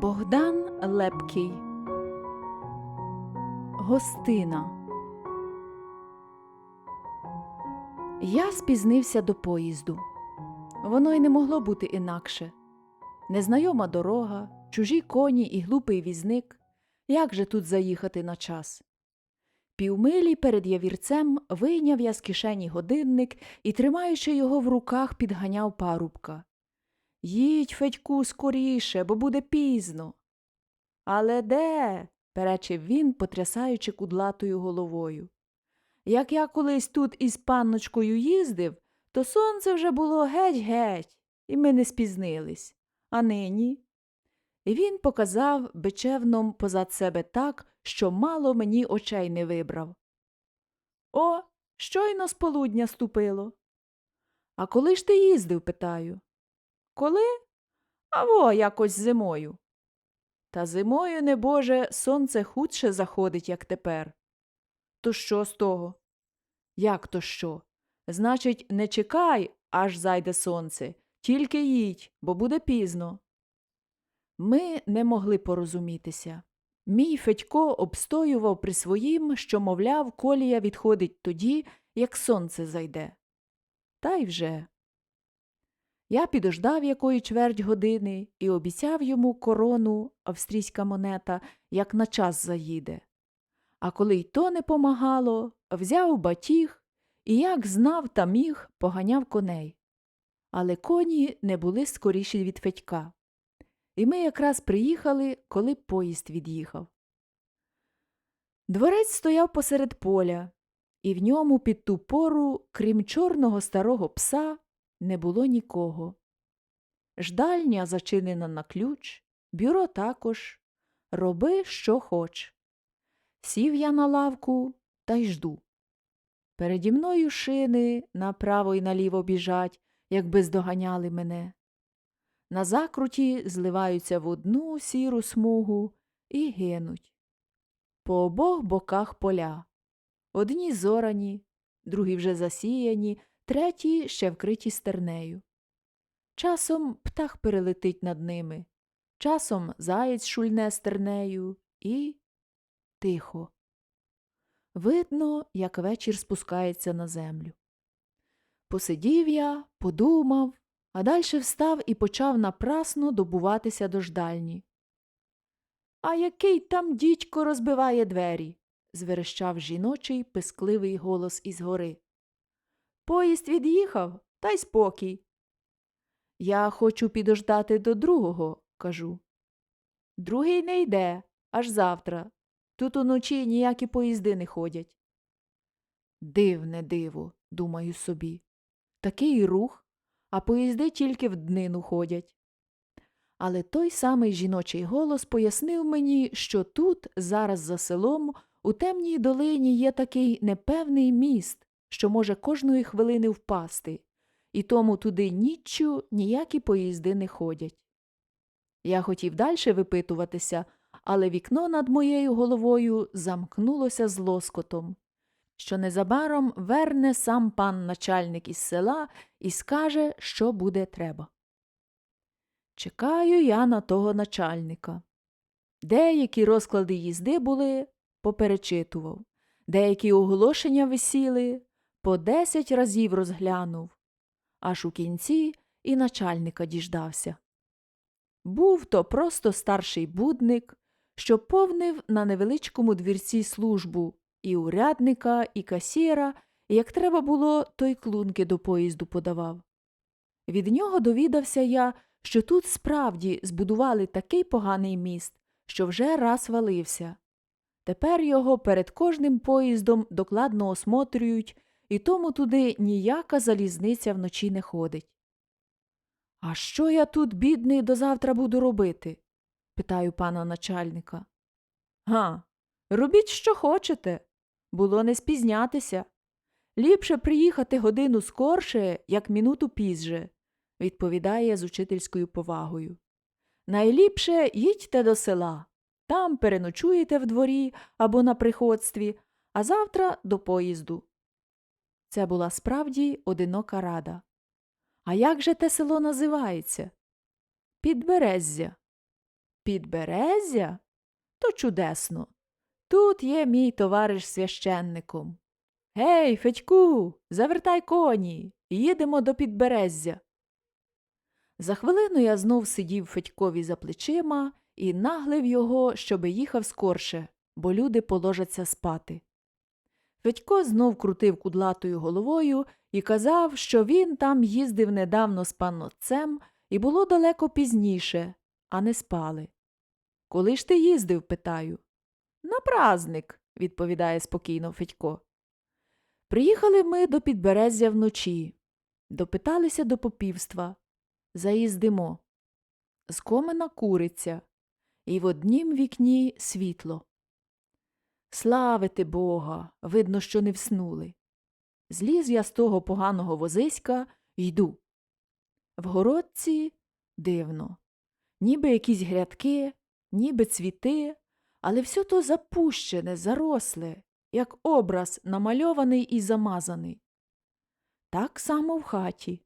Богдан Лепкий Гостина Я спізнився до поїзду. Воно й не могло бути інакше. Незнайома дорога, чужі коні і глупий візник. Як же тут заїхати на час? Півмилі перед явірцем вийняв я з кишені годинник і, тримаючи його в руках, підганяв парубка. Їдь, Федьку, скоріше, бо буде пізно. Але де? перечив він, потрясаючи кудлатою головою. Як я колись тут із панночкою їздив, то сонце вже було геть-геть, і ми не спізнились. А нині. І він показав бичевном позад себе так, що мало мені очей не вибрав. О, щойно з полудня ступило. А коли ж ти їздив, питаю. Коли? А во якось зимою. Та зимою, небоже, сонце худше заходить, як тепер. То що з того? Як то що? Значить, не чекай, аж зайде сонце, тільки їдь, бо буде пізно. Ми не могли порозумітися. Мій Федько обстоював при своїм, що, мовляв, колія відходить тоді, як сонце зайде. Та й вже. Я підождав якої чверть години і обіцяв йому корону, австрійська монета, як на час заїде. А коли й то не помагало, взяв батіг і, як знав та міг, поганяв коней. Але коні не були скоріші від Федька. І ми якраз приїхали, коли поїзд від'їхав. Дворець стояв посеред поля, і в ньому під ту пору, крім чорного старого пса, не було нікого. Ждальня зачинена на ключ, бюро також. Роби, що хоч. Сів я на лавку та й жду. Переді мною шини направо й наліво біжать, якби здоганяли мене. На закруті зливаються в одну сіру смугу і гинуть. По обох боках поля. Одні зорані, другі вже засіяні, треті ще вкриті стернею. Часом птах перелетить над ними, часом заєць шульне стернею і тихо. Видно, як вечір спускається на землю. Посидів я, подумав, а дальше встав і почав напрасно добуватися до ждальні. А який там дідько розбиває двері? зверещав жіночий пискливий голос із гори. Поїзд від'їхав, та й спокій. Я хочу підождати до другого, кажу. Другий не йде, аж завтра. Тут уночі ніякі поїзди не ходять. Дивне диво, думаю собі. Такий рух, а поїзди тільки в днину ходять. Але той самий жіночий голос пояснив мені, що тут, зараз за селом, у темній долині є такий непевний міст, що може кожної хвилини впасти, і тому туди ніччю ніякі поїзди не ходять. Я хотів далі випитуватися, але вікно над моєю головою замкнулося з лоскотом, що незабаром верне сам пан начальник із села і скаже, що буде треба. Чекаю я на того начальника. Деякі розклади їзди були, поперечитував, деякі оголошення висіли, по десять разів розглянув, аж у кінці і начальника діждався. Був то просто старший будник, що повнив на невеличкому двірці службу і урядника, і касіра, як треба було, то й клунки до поїзду подавав. Від нього довідався я, що тут справді збудували такий поганий міст, що вже раз валився. Тепер його перед кожним поїздом докладно осмотрюють, і тому туди ніяка залізниця вночі не ходить. А що я тут, бідний, до завтра буду робити? питаю пана начальника. Га, робіть, що хочете. Було не спізнятися. Ліпше приїхати годину скорше, як минуту пізже, відповідає з учительською повагою. Найліпше їдьте до села, там переночуєте в дворі або на приходстві, а завтра до поїзду. Це була справді одинока рада. А як же те село називається? Підбереззя. Підберезя? То чудесно. Тут є мій товариш священником. Гей, Федьку, завертай коні, їдемо до підбереззя. За хвилину я знов сидів Федькові за плечима і наглив його, щоби їхав скорше, бо люди положаться спати. Федько знов крутив кудлатою головою і казав, що він там їздив недавно з панотцем і було далеко пізніше, а не спали. Коли ж ти їздив? питаю. На праздник, відповідає спокійно Федько. Приїхали ми до підбереззя вночі, допиталися до попівства. Заїздимо. З комина куриця, і в однім вікні світло. Славити Бога, видно, що не вснули. Зліз я з того поганого возиська йду. В городці дивно. Ніби якісь грядки, ніби цвіти, але все то запущене, заросле, як образ намальований і замазаний. Так само в хаті.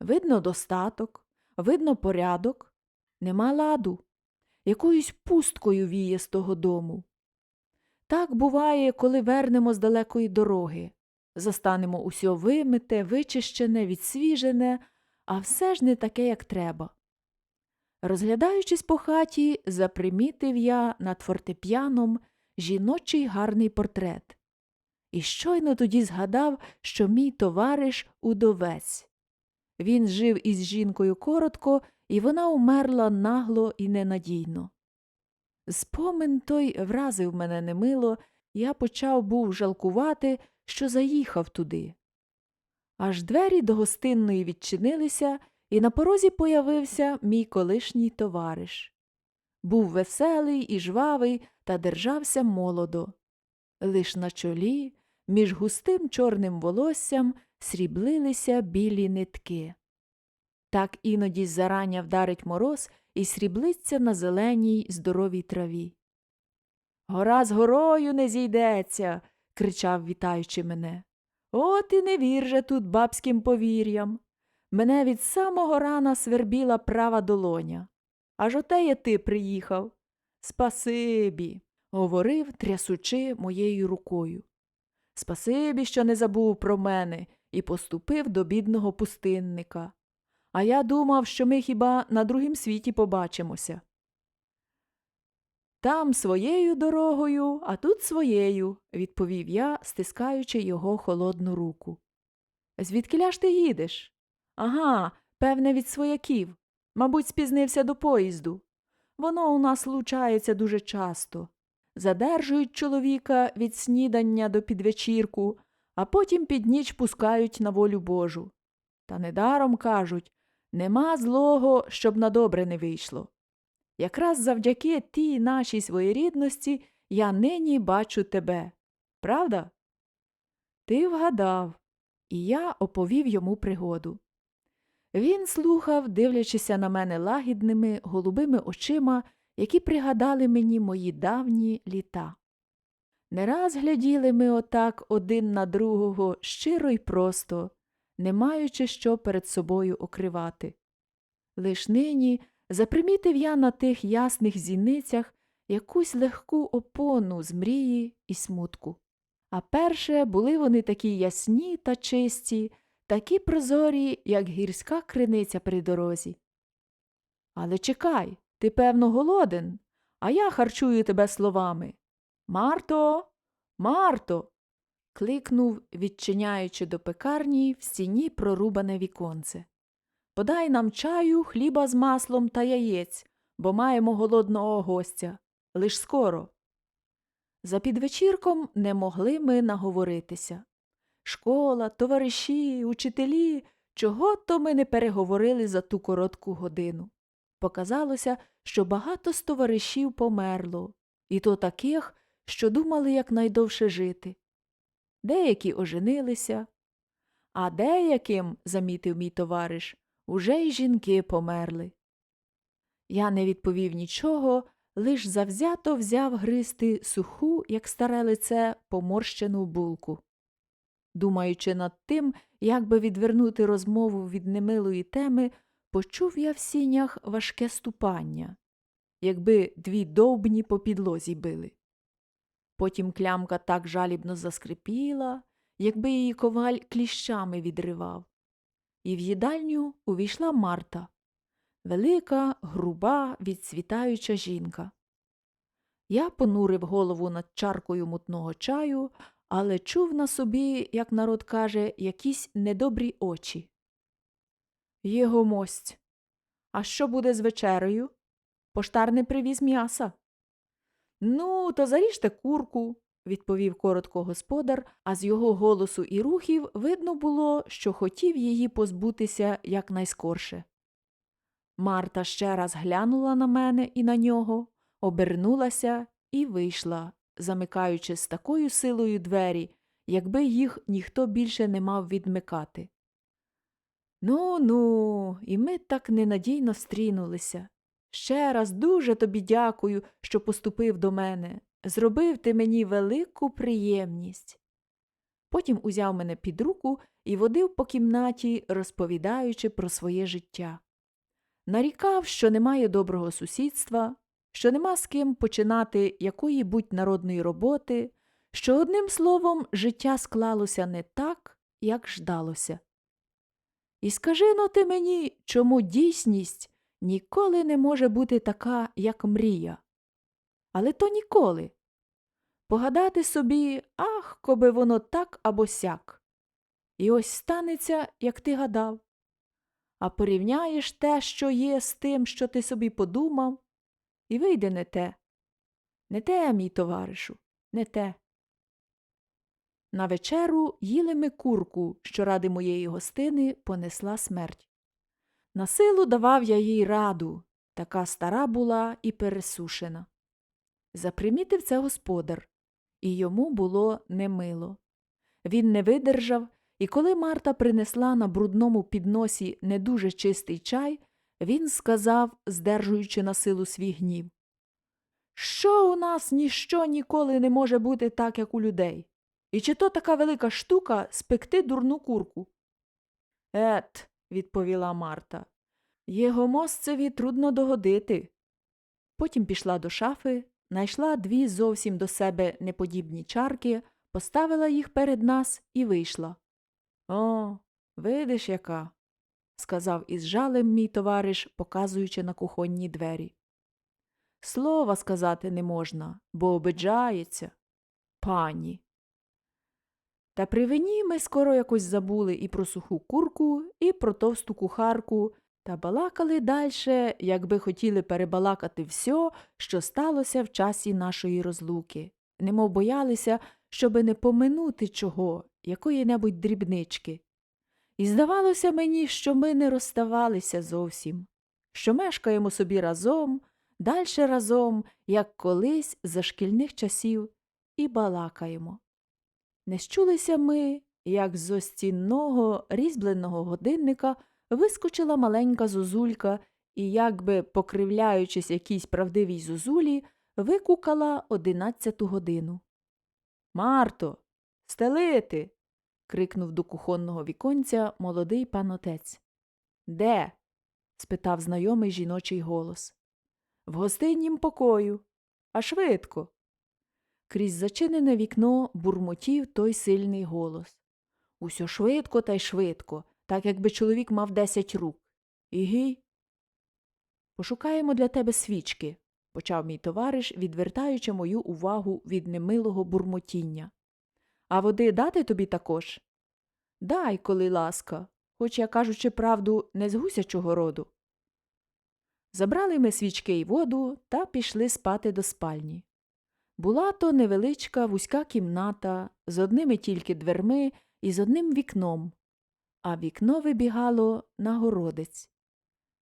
Видно достаток, видно порядок, нема ладу, якоюсь пусткою віє з того дому. Так буває, коли вернемо з далекої дороги. Застанемо усьо вимите, вичищене, відсвіжене, а все ж не таке, як треба. Розглядаючись по хаті, запримітив я над фортепіаном жіночий гарний портрет. І щойно тоді згадав, що мій товариш удовець. Він жив із жінкою коротко, і вона умерла нагло і ненадійно. Спомин той вразив мене немило, я почав був жалкувати, що заїхав туди. Аж двері до гостинної відчинилися, і на порозі появився мій колишній товариш. Був веселий і жвавий та держався молодо. Лиш на чолі, між густим чорним волоссям, сріблилися білі нитки. Так іноді зарання вдарить мороз і сріблиться на зеленій здоровій траві. Гора з горою не зійдеться. кричав, вітаючи мене. От і не вір же тут бабським повір'ям. Мене від самого рана свербіла права долоня. Аж отеє ти приїхав. Спасибі, говорив, трясучи моєю рукою. Спасибі, що не забув про мене і поступив до бідного пустинника. А я думав, що ми хіба на другім світі побачимося. Там своєю дорогою, а тут своєю, відповів я, стискаючи його холодну руку. Звідкиля ж ти їдеш? Ага, певне, від свояків. Мабуть, спізнився до поїзду. Воно у нас лучається дуже часто. Задержують чоловіка від снідання до підвечірку, а потім під ніч пускають на волю Божу. Та недаром кажуть нема злого, щоб на добре не вийшло. Якраз завдяки тій нашій своєрідності я нині бачу тебе. Правда? Ти вгадав, і я оповів йому пригоду. Він слухав, дивлячися на мене лагідними, голубими очима, які пригадали мені мої давні літа. Не раз гляділи ми отак один на другого щиро й просто, не маючи що перед собою окривати. Лиш нині запримітив я на тих ясних зіницях якусь легку опону з мрії і смутку. А перше були вони такі ясні та чисті, такі прозорі, як гірська криниця при дорозі. Але чекай, ти, певно, голоден, а я харчую тебе словами. Марто, Марто. Кликнув, відчиняючи до пекарні в стіні прорубане віконце. Подай нам чаю, хліба з маслом та яєць, бо маємо голодного гостя. Лиш скоро. За підвечірком не могли ми наговоритися. Школа, товариші, учителі, чого то ми не переговорили за ту коротку годину. Показалося, що багато з товаришів померло, і то таких, що думали якнайдовше жити. Деякі оженилися, а деяким, замітив мій товариш, уже й жінки померли. Я не відповів нічого, лиш завзято взяв гристи суху, як старе лице, поморщену булку. Думаючи над тим, як би відвернути розмову від немилої теми, почув я в сінях важке ступання. якби дві довбні по підлозі били. Потім клямка так жалібно заскрипіла, якби її коваль кліщами відривав. І в їдальню увійшла Марта, велика, груба, відцвітаюча жінка. Я понурив голову над чаркою мутного чаю, але чув на собі, як народ каже, якісь недобрі очі. Його мость. А що буде з вечерею? Поштар не привіз м'яса. Ну, то заріжте курку, відповів коротко господар, а з його голосу і рухів видно було, що хотів її позбутися якнайскорше. Марта ще раз глянула на мене і на нього, обернулася і вийшла, замикаючи з такою силою двері, якби їх ніхто більше не мав відмикати. Ну, ну, і ми так ненадійно стрінулися. Ще раз дуже тобі дякую, що поступив до мене. Зробив ти мені велику приємність. Потім узяв мене під руку і водив по кімнаті, розповідаючи про своє життя. Нарікав, що немає доброго сусідства, що нема з ким починати якої будь народної роботи, що, одним словом, життя склалося не так, як ждалося. І скажи но ти мені, чому дійсність ніколи не може бути така, як мрія. Але то ніколи. Погадати собі, ах, коби воно так або сяк. І ось станеться, як ти гадав. А порівняєш те, що є, з тим, що ти собі подумав, і вийде не те. Не те, мій товаришу, не те. На вечеру їли ми курку, що ради моєї гостини понесла смерть. На силу давав я їй раду, така стара була і пересушена. Запримітив це господар, і йому було немило. Він не видержав, і коли Марта принесла на брудному підносі не дуже чистий чай, він сказав, здержуючи на силу свій гнів Що у нас ніщо ніколи не може бути так, як у людей? І чи то така велика штука спекти дурну курку? Ет, відповіла Марта. Його мостцеві трудно догодити. Потім пішла до шафи, знайшла дві зовсім до себе неподібні чарки, поставила їх перед нас і вийшла. О, видиш, яка, сказав із жалем мій товариш, показуючи на кухонні двері. Слова сказати не можна, бо обиджається. Пані. Та при вині ми скоро якось забули і про суху курку, і про товсту кухарку, та балакали дальше, якби хотіли перебалакати все, що сталося в часі нашої розлуки, немов боялися, щоби не поминути чого, якої небудь дрібнички. І здавалося мені, що ми не розставалися зовсім, що мешкаємо собі разом, дальше разом, як колись за шкільних часів, і балакаємо. Не щулися ми, як з остінного різьбленого годинника вискочила маленька зозулька і, якби покривляючись якійсь правдивій зозулі, викукала одинадцяту годину. Марто, стелити. крикнув до кухонного віконця молодий пан отець. Де? спитав знайомий жіночий голос. В гостиннім покою. А швидко. Крізь зачинене вікно бурмотів той сильний голос. Усьо швидко та й швидко, так якби чоловік мав десять рук. Іги. Пошукаємо для тебе свічки, почав мій товариш, відвертаючи мою увагу від немилого бурмотіння. А води дати тобі також? Дай, коли ласка, хоч я, кажучи правду, не з гусячого роду. Забрали ми свічки й воду та пішли спати до спальні. Була то невеличка вузька кімната з одними тільки дверми і з одним вікном, а вікно вибігало на городець.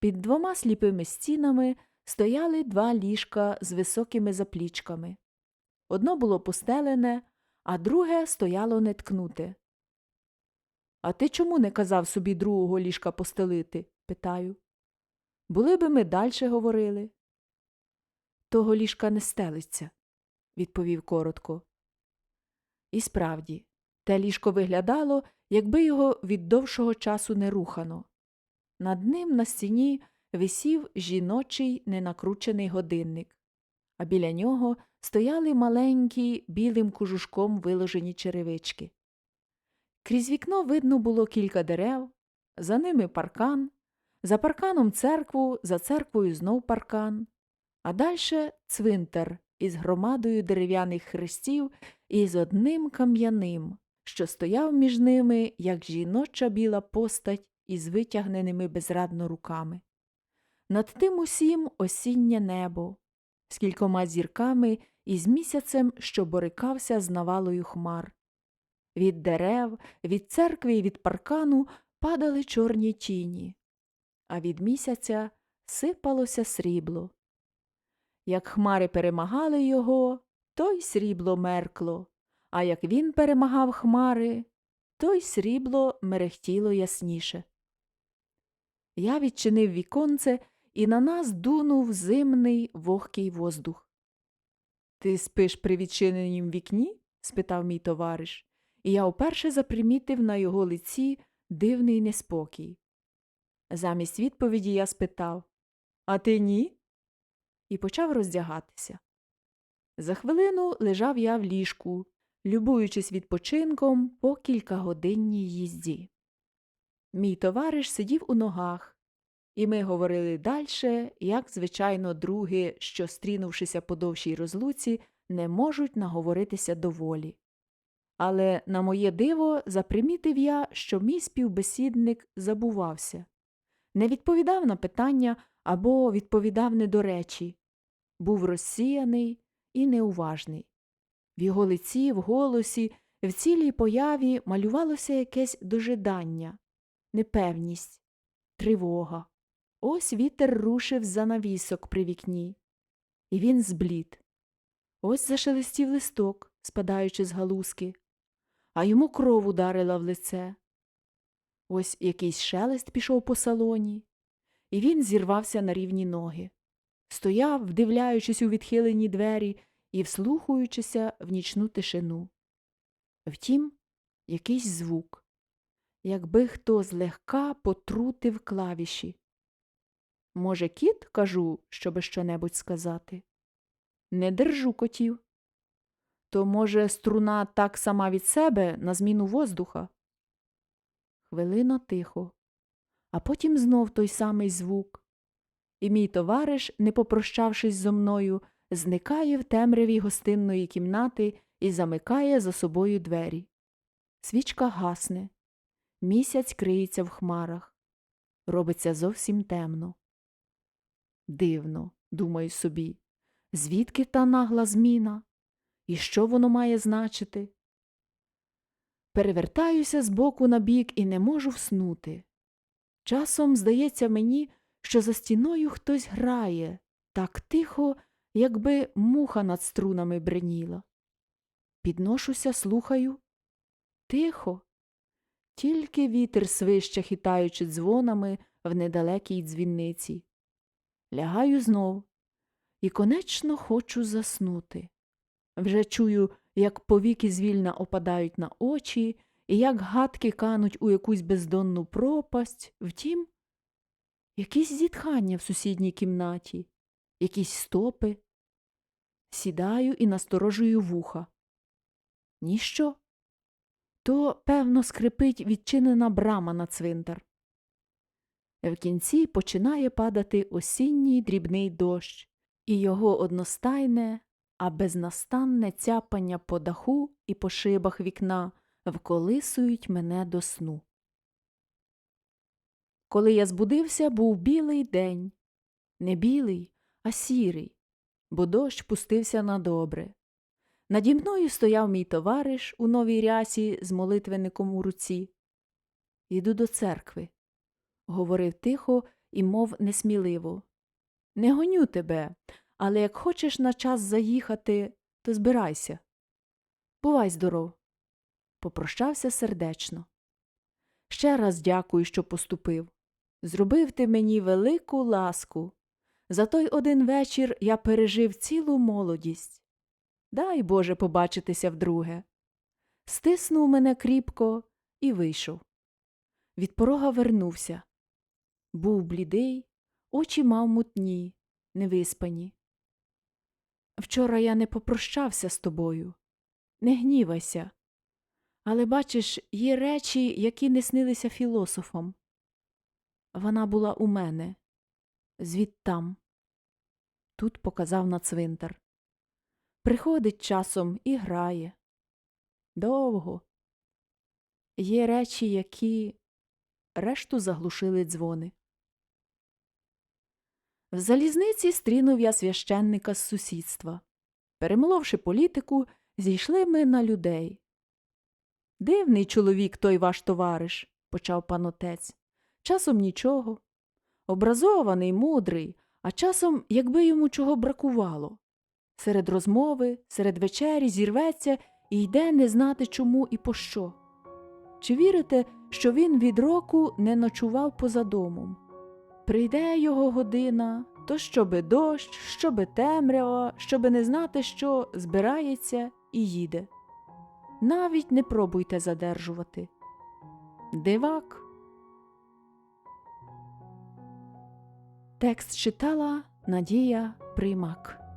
Під двома сліпими стінами стояли два ліжка з високими заплічками. Одно було постелене, а друге стояло неткнуте. А ти чому не казав собі другого ліжка постелити? питаю. Були би ми дальше говорили. Того ліжка не стелиться, відповів коротко. І справді, те ліжко виглядало, якби його від довшого часу не рухано. Над ним на стіні висів жіночий ненакручений годинник, а біля нього стояли маленькі білим кожушком виложені черевички. Крізь вікно видно було кілька дерев, за ними паркан, за парканом церкву, за церквою знов паркан, а дальше цвинтар із громадою дерев'яних хрестів і з одним кам'яним, що стояв між ними, як жіноча біла постать із витягненими безрадно руками. Над тим усім осіннє небо, з кількома зірками і з місяцем, що борикався з навалою хмар. Від дерев, від церкви і від паркану падали чорні тіні, а від місяця сипалося срібло. Як хмари перемагали його, то й срібло меркло, а як він перемагав хмари, то й срібло мерехтіло ясніше. Я відчинив віконце, і на нас дунув зимний вогкий воздух. Ти спиш при відчиненім вікні? спитав мій товариш, і я вперше запримітив на його лиці дивний неспокій. Замість відповіді я спитав А ти ні? І почав роздягатися. За хвилину лежав я в ліжку, любуючись відпочинком по кількагодинній їзді. Мій товариш сидів у ногах, і ми говорили дальше, як, звичайно, други, що, стрінувшися по довшій розлуці, не можуть наговоритися доволі. Але, на моє диво, запримітив я, що мій співбесідник забувався, не відповідав на питання або відповідав не до речі, був розсіяний і неуважний. В його лиці, в голосі, в цілій появі малювалося якесь дожидання, непевність, тривога. Ось вітер рушив за навісок при вікні, і він зблід. Ось зашелестів листок, спадаючи з галузки, а йому кров ударила в лице. Ось якийсь шелест пішов по салоні, і він зірвався на рівні ноги. Стояв, вдивляючись у відхилені двері і вслухаючися в нічну тишину. Втім, якийсь звук, якби хто злегка потрутив клавіші. Може, кіт, кажу, щоби щонебудь сказати. Не держу котів. То, може, струна так сама від себе на зміну воздуха? Хвилина тихо, а потім знов той самий звук. І мій товариш, не попрощавшись зо мною, зникає в темряві гостинної кімнати і замикає за собою двері. Свічка гасне, місяць криється в хмарах. Робиться зовсім темно. Дивно, думаю собі, звідки та нагла зміна? І що воно має значити? Перевертаюся з боку на бік і не можу вснути. Часом здається мені, що за стіною хтось грає так тихо, якби муха над струнами бреніла. Підношуся, слухаю. Тихо. Тільки вітер свище, хитаючи дзвонами в недалекій дзвінниці. Лягаю знов і конечно хочу заснути. Вже чую, як повіки звільна опадають на очі, і як гадки кануть у якусь бездонну пропасть, втім, якісь зітхання в сусідній кімнаті, якісь стопи. Сідаю і насторожую вуха. Ніщо. То, певно, скрипить відчинена брама на цвинтар. В кінці починає падати осінній дрібний дощ, і його одностайне, а безнастанне цяпання по даху і по шибах вікна вколисують мене до сну. Коли я збудився, був білий день. Не білий, а сірий, бо дощ пустився на добре. Наді мною стояв мій товариш у новій рясі з молитвенником у руці. Іду до церкви, говорив тихо і мов несміливо. Не гоню тебе, але як хочеш на час заїхати, то збирайся. Бувай здоров. Попрощався сердечно. Ще раз дякую, що поступив. Зробив ти мені велику ласку. За той один вечір я пережив цілу молодість. Дай Боже побачитися вдруге. Стиснув мене кріпко і вийшов. Від порога вернувся. Був блідий, очі мав мутні, невиспані. Вчора я не попрощався з тобою. Не гнівайся. Але бачиш, є речі, які не снилися філософам. Вона була у мене, звідтам. Тут показав на цвинтар. Приходить часом і грає. Довго. Є речі, які решту заглушили дзвони. В залізниці стрінув я священника з сусідства. Перемоловши політику, зійшли ми на людей. Дивний чоловік той ваш товариш, почав пан отець. Часом нічого. Образований, мудрий, а часом, якби йому чого бракувало. Серед розмови, серед вечері зірветься і йде не знати чому і пощо. Чи вірите, що він від року не ночував поза домом? Прийде його година, то щоби дощ, щоби темрява, щоби не знати, що збирається і їде. Навіть не пробуйте задержувати. Дивак. Текст читала Надія Примак.